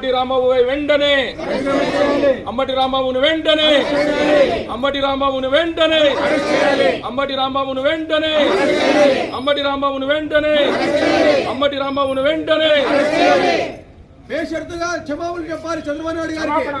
అమ్మటి రాంబాబు వెంటనే అమ్మటి రాంబాబుని వెంటనే అమ్మటి రాంబాబుని వెంటనే అమ్మటి రాంబాబుని వెంటనే అమ్మటి రాంబాబుని వెంటనే అమ్మటి రాంబాబుని వెంటనే బేషరతుగా క్షమాపణ చెప్పాలి చంద్రబాబు నాయుడు గారికి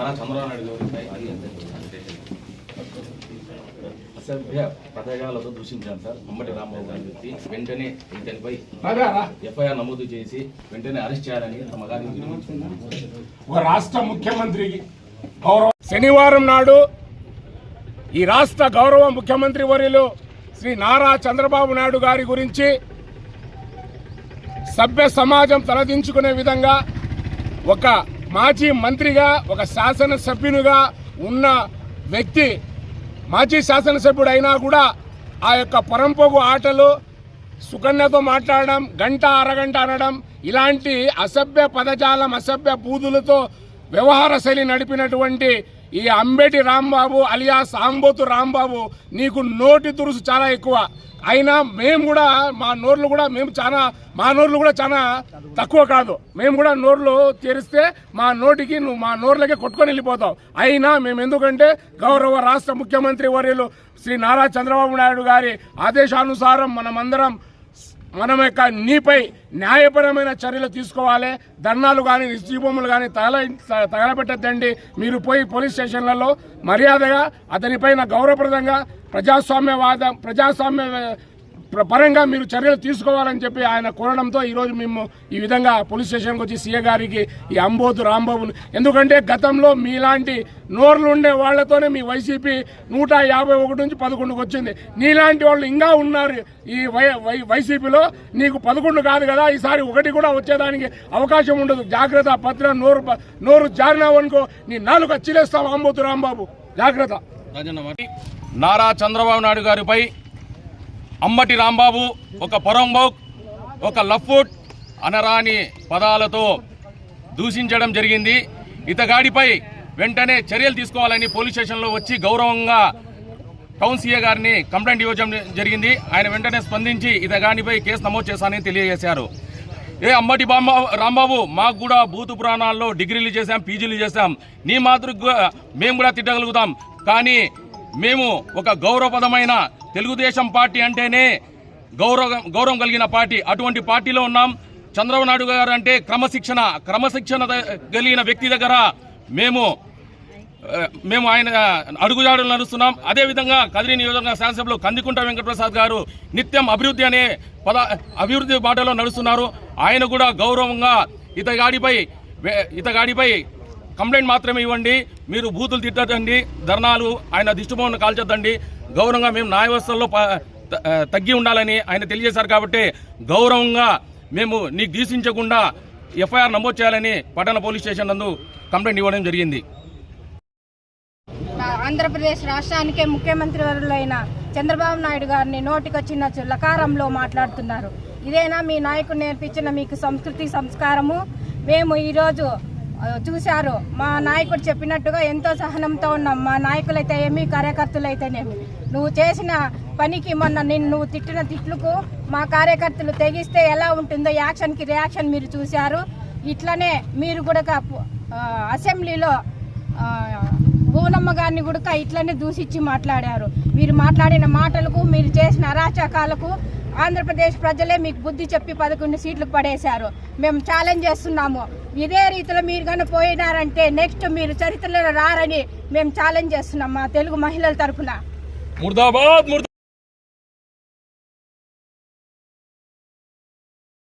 నారా చంద్రబాబు నాయుడు అసభ్య పదజాలతో దూషించాను సార్. అమ్మటి రాంబాబు గారి వ్యక్తి వెంటనే ఇతనిపై. ఎఫ్ఐఆర్ నమోదు చేసి వెంటనే అరెస్ట్ చేయాలని తమ గారిని ఒక రాష్ట్ర ముఖ్యమంత్రికి గౌరవ శనివారం నాడు ఈ రాష్ట్ర గౌరవ ముఖ్యమంత్రి వర్యులు శ్రీ నారా చంద్రబాబు నాయుడు గారి గురించి సభ్య సమాజం తలదించుకునే విధంగా ఒక మాజీ మంత్రిగా ఒక శాసనసభ్యునిగా ఉన్న వ్యక్తి మాజీ శాసనసభ్యుడు అయినా కూడా ఆ యొక్క పరంపోగు ఆటలు సుకన్యతో మాట్లాడడం గంట అరగంట అనడం ఇలాంటి అసభ్య పదజాలం అసభ్య బూదులతో వ్యవహార శైలి నడిపినటువంటి ఈ అంబేటి రాంబాబు అలియాస్ ఆంబోతు రాంబాబు నీకు నోటి తురుసు చాలా ఎక్కువ. అయినా మేము కూడా మా నోర్లు కూడా మేము చాలా మా నోర్లు కూడా చాలా తక్కువ కాదు. మేము కూడా నోర్లు తెరిస్తే మా నోటికి నువ్వు మా నోర్లకే కొట్టుకొని వెళ్ళిపోతావు. అయినా మేము ఎందుకంటే గౌరవ రాష్ట్ర ముఖ్యమంత్రి వర్యులు శ్రీ నారా చంద్రబాబు నాయుడు గారి ఆదేశానుసారం మనమందరం మనం యొక్క నీపై న్యాయపరమైన చర్యలు తీసుకోవాలి. ధర్నాలు కానీ నిశ్చీభూములు కానీ తగల తగలబెట్టద్దండి. మీరు పోయి పోలీస్ స్టేషన్లలో మర్యాదగా అతనిపైన గౌరవప్రదంగా ప్రజాస్వామ్యవాద ప్రజాస్వామ్య పరంగా మీరు చర్యలు తీసుకోవాలని చెప్పి ఆయన కోరడంతో ఈరోజు మేము ఈ విధంగా పోలీస్ స్టేషన్కి వచ్చి సీఏ గారికి ఈ అంబోతు రాంబాబును ఎందుకంటే గతంలో మీలాంటి నోర్లు ఉండే వాళ్ళతోనే మీ వైసీపీ నూట యాభై ఒకటి నుంచి పదకొండుకు వచ్చింది. నీలాంటి వాళ్ళు ఇంకా ఉన్నారు ఈ వై వైసీపీలో. నీకు పదకొండు కాదు కదా ఈసారి ఒకటి కూడా వచ్చేదానికి అవకాశం ఉండదు. జాగ్రత్త పత్ర నోరు నోరు జారినావనుకో నీ నాలుగు అచ్చిలేస్తావు అంబోతు రాంబాబు. జాగ్రత్త. నారా చంద్రబాబు నాయుడు గారిపై అమ్మటి రాంబాబు ఒక పొరంబోక్ ఒక లఫ్ఫుట్ అనరాని పదాలతో దూషించడం జరిగింది. ఇతగాడిపై వెంటనే చర్యలు తీసుకోవాలని పోలీస్ స్టేషన్లో వచ్చి గౌరవంగా టౌన్ సీఏ గారిని కంప్లైంట్ ఇవ్వడం జరిగింది. ఆయన వెంటనే స్పందించి ఇతగాడిపై కేసు నమోదు చేశానని తెలియజేశారు. ఏ అమ్మటి బామ్మ రాంబాబు మాకు కూడా భూతు పురాణాల్లో డిగ్రీలు చేశాం పీజీలు చేశాం. నీ మాతృ మేము కూడా తిట్టగలుగుతాం. కానీ మేము ఒక గౌరవపదమైన తెలుగుదేశం పార్టీ అంటేనే గౌరవం గౌరవం కలిగిన పార్టీ. అటువంటి పార్టీలో ఉన్నాం. చంద్రబాబు నాయుడు గారు అంటే క్రమశిక్షణ క్రమశిక్షణ కలిగిన వ్యక్తి దగ్గర మేము మేము ఆయన అడుగుజాడలు నడుస్తున్నాం. అదేవిధంగా కదిరి నియోజకవర్గ శాసనసభలో కందికుంట వెంకటప్రసాద్ గారు నిత్యం అభివృద్ధి అనే పద అభివృద్ధి బాటలో నడుస్తున్నారు. ఆయన కూడా గౌరవంగా ఇతగాడిపై ఇతగాడిపై కంప్లైంట్ మాత్రమే ఇవ్వండి మీరు బూతులు తిట్టదండి ధర్నాలు ఆయన దిష్టిబొమ్మను కాల్చొద్దండి. గౌరవంగా మేము న్యాయ వ్యవస్థల్లో ప- త- తగ్గి ఉండాలని ఆయన తెలియజేశారు కాబట్టి గౌరవంగా మేము నీకు దీసించకుండా ఎఫ్ఐఆర్ నమోదు చేయాలని పట్టణ పోలీస్ స్టేషన్ నందు కంప్లైంట్ ఇవ్వడం జరిగింది. నా ఆంధ్రప్రదేశ్ రాష్ట్రానికే ముఖ్యమంత్రి వరులైన చంద్రబాబు నాయుడు గారిని నోటికొచ్చిన లకారంలో మాట్లాడుతున్నారు. ఇదేనా మీ నాయకుడు నేర్పించిన మీకు సంస్కృతి సంస్కారము? మేము ఈరోజు చూశారు. మా నాయకుడు చెప్పినట్టుగా ఎంతో సహనంతో ఉన్నాం. మా నాయకులైతే ఏమి కార్యకర్తలైతేనేమి. నువ్వు చేసిన పనికి మొన్న నిన్ను నువ్వు తిట్టిన తిట్లకు మా కార్యకర్తలు తెగిస్తే ఎలా ఉంటుందో యాక్షన్కి రియాక్షన్ మీరు చూశారు. ఇట్లనే మీరు కూడా అసెంబ్లీలో ఆ, భువనమ్మ గారిని కూడా ఇట్లనే దూషించి మాట్లాడారు. మీరు మాట్లాడిన మాటలకు మీరు చేసిన అరాచకాలకు ఆంధ్రప్రదేశ్ ప్రజలే మీకు బుద్ధి చెప్పి పదకొండు సీట్లు పడేశారు. మేము ఛాలెంజ్ చేస్తున్నాము. ఇదే రీతిలో మీరు కనుక పోయినారంటే నెక్స్ట్ మీరు చరిత్రలో రారని మేము ఛాలెంజ్ చేస్తున్నాం మా తెలుగు మహిళల తరఫున ముర్దాబాద్.